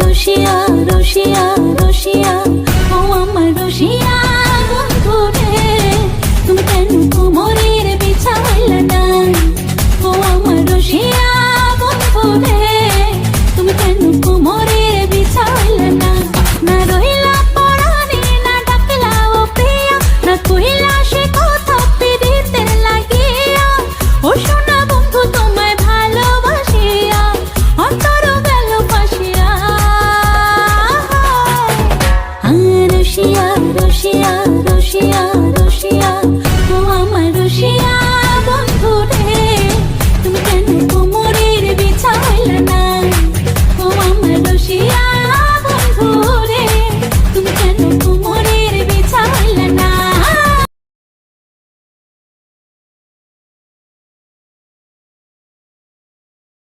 রুশিয়া রুশিয়া রুশিয়া। ও আমার রুশিয়া বন্ধু রে তুমি কেন কোমরের বিছাইলা না ও আমার রুশিয়া বন্ধু রে রসিয়া রসিয়া